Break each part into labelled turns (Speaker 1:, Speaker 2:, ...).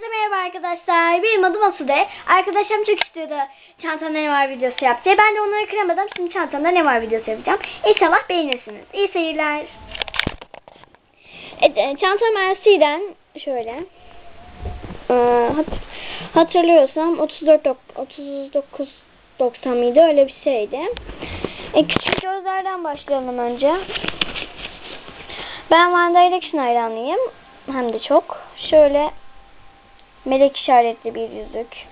Speaker 1: Merhaba arkadaşlar. Benim adım Asude. Arkadaşlarım çok istiyordu çantamda ne var videosu yap diye. Ben de onları kıramadım. Şimdi çantamda ne var videosu yapacağım. İnşallah beğenirsiniz. İyi seyirler. Evet, e, çantam LC'den şöyle. Ee, hat- hatırlıyorsam 34 dok- 39 90 mıydı öyle bir şeydi. E, küçük gözlerden başlayalım önce. Ben One Direction hayranıyım. Hem de çok. Şöyle melek işaretli bir yüzük.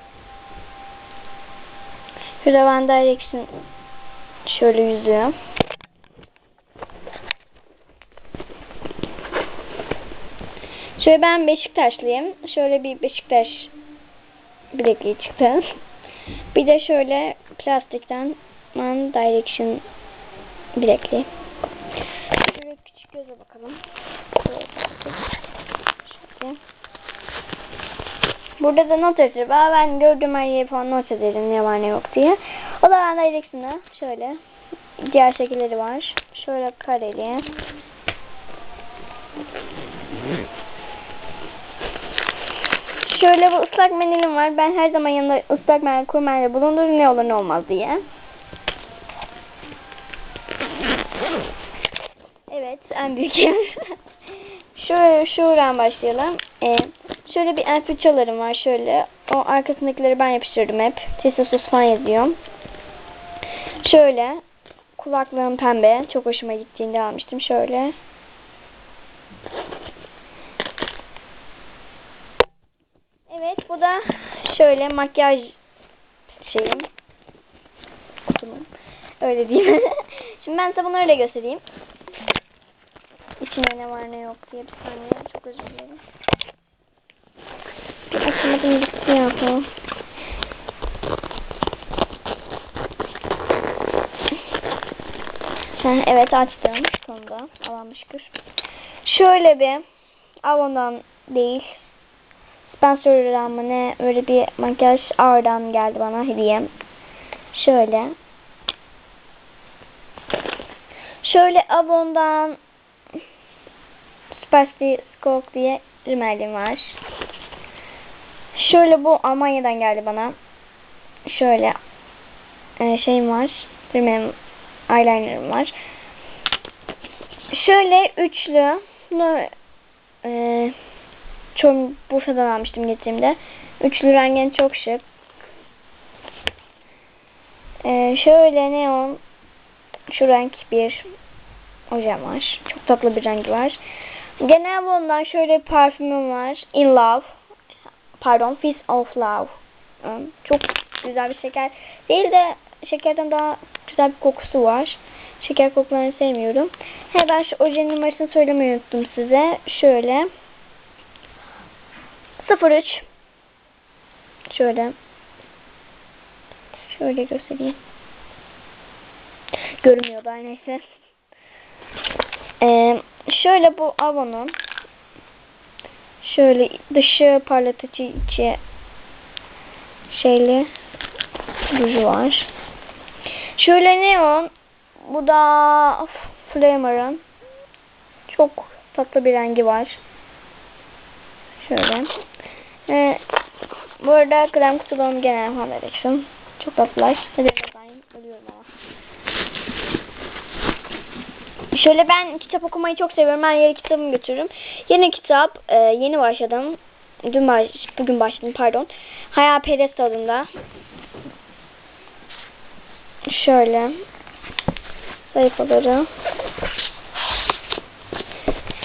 Speaker 1: Şurada One Direction şöyle yüzüğü. Şöyle ben Beşiktaşlıyım. Şöyle bir Beşiktaş bilekliği çıktı. Bir de şöyle plastikten One Direction bilekliği. Şöyle küçük göze bakalım. Şöyle. Burada da not yazıyor. Ben gördüğüm her yere falan not ederim ne var ne yok diye. O da ben Direction'da şöyle diğer şekilleri var. Şöyle kareli. Şöyle bu ıslak mendilim var. Ben her zaman yanında ıslak mendil, kuru bulundururum ne olur ne olmaz diye. Evet, en büyük Şöyle şuradan başlayalım. Ee, şöyle bir el fırçalarım var şöyle. O arkasındakileri ben yapıştırdım hep. Testosus falan yazıyor. Şöyle kulaklığım pembe. Çok hoşuma gittiğinde almıştım. Şöyle. Evet bu da şöyle makyaj şeyim. Kutumum. Öyle diyeyim. Şimdi ben size bunu öyle göstereyim. İçinde ne var ne yok diye bir saniye. Çok özür dilerim. Açamadım gitti ya bu. Evet açtım sonunda. Allah'ım şükür. Şöyle bir Avon'dan değil. Spencer'dan mı ne öyle bir makyaj ağırdan geldi bana hediye. Şöyle. Şöyle Avon'dan Spicy Skok diye rimelim var. Şöyle bu Almanya'dan geldi bana. Şöyle e, şeyim var. Rimel eyeliner'ım var. Şöyle üçlü bunu e, Çorum Bursa'dan almıştım getirdiğimde. Üçlü rengin çok şık. E, şöyle neon şu renk bir ojem var. Çok tatlı bir rengi var. Genel bundan şöyle parfümüm var. In Love. Pardon, Fizz of Love. Hmm, Çok güzel bir şeker. Değil de şekerden daha güzel bir kokusu var. Şeker kokularını sevmiyorum. He ben şu ojenin numarasını söylemeyi unuttum size. Şöyle. 03 Şöyle. Şöyle göstereyim. Görünmüyor da neyse. Ee, şöyle bu Avon'un şöyle dışı parlatıcı içi şeyli ruju var. Şöyle neon bu da Flamer'ın çok tatlı bir rengi var. Şöyle. Ee, bu arada krem kutularım genel Foundation. Çok tatlılar. Hadi Şöyle ben kitap okumayı çok seviyorum. Ben yeni kitabımı götürürüm. Yeni kitap, e, yeni başladım. Dün baş, bugün başladım pardon. Hayalperest adında. Şöyle sayfaları.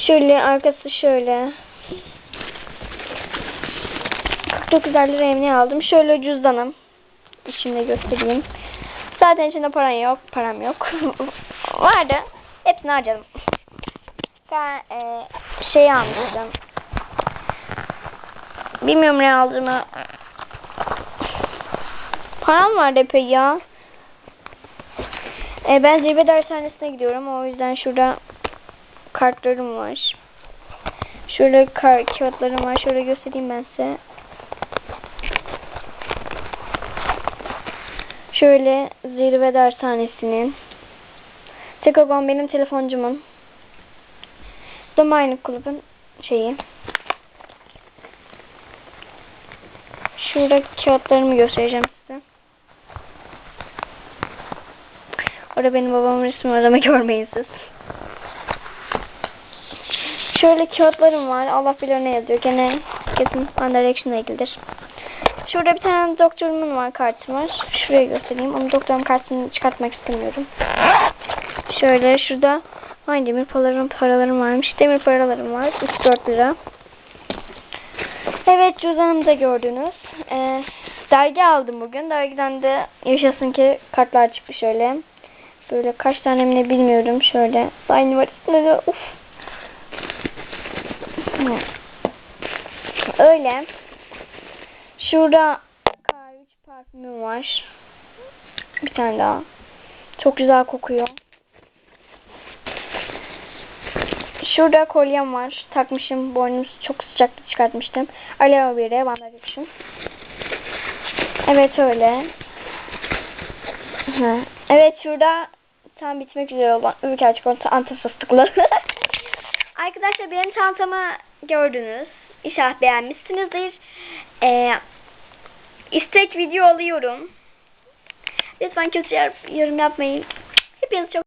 Speaker 1: Şöyle arkası şöyle. 49 lira evine aldım. Şöyle cüzdanım. İçinde göstereyim. Zaten içinde paran yok. Param yok. Vardı. Hepsini harcadım. Ben e, şey almıştım. Bilmiyorum ne aldığımı. Param vardı epey ya. E, ben zirve dershanesine gidiyorum. O yüzden şurada kartlarım var. Şöyle kar kağıtlarım var. Şöyle göstereyim ben size. Şöyle zirve dershanesinin Tekogon benim telefoncumun. Domain kulübün şeyi. Şurada kağıtlarımı göstereceğim size. Orada benim babamın resmi var ama görmeyin siz. Şöyle kağıtlarım var. Allah bilir ne yazıyor. Gene kesin One ilgilidir. Şurada bir tane doktorumun var kartı var. Şuraya göstereyim. Ama doktorun kartını çıkartmak istemiyorum. Şöyle şurada Ay demir paralarım, paralarım varmış. Demir paralarım var. 3-4 lira. Evet cüzdanımda gördünüz. Ee, dergi aldım bugün. Dergiden de yaşasın ki kartlar çıktı şöyle. Böyle kaç tane mi bilmiyorum. Şöyle. Aynı var üstünde de. Uf. Öyle. Şurada K3 parfümüm var. Bir tane daha. Çok güzel kokuyor. Şurada kolyem var. Takmışım. Boynum çok sıcaktı çıkartmıştım. Aloe vera Direction. Evet öyle. Evet şurada tam bitmek üzere olan ülke çikolata antı fıstıklı. Arkadaşlar benim çantamı gördünüz. İnşallah beğenmişsinizdir. Ee, istek video alıyorum. Lütfen kötü yor- yorum yapmayın. Hepinizi çok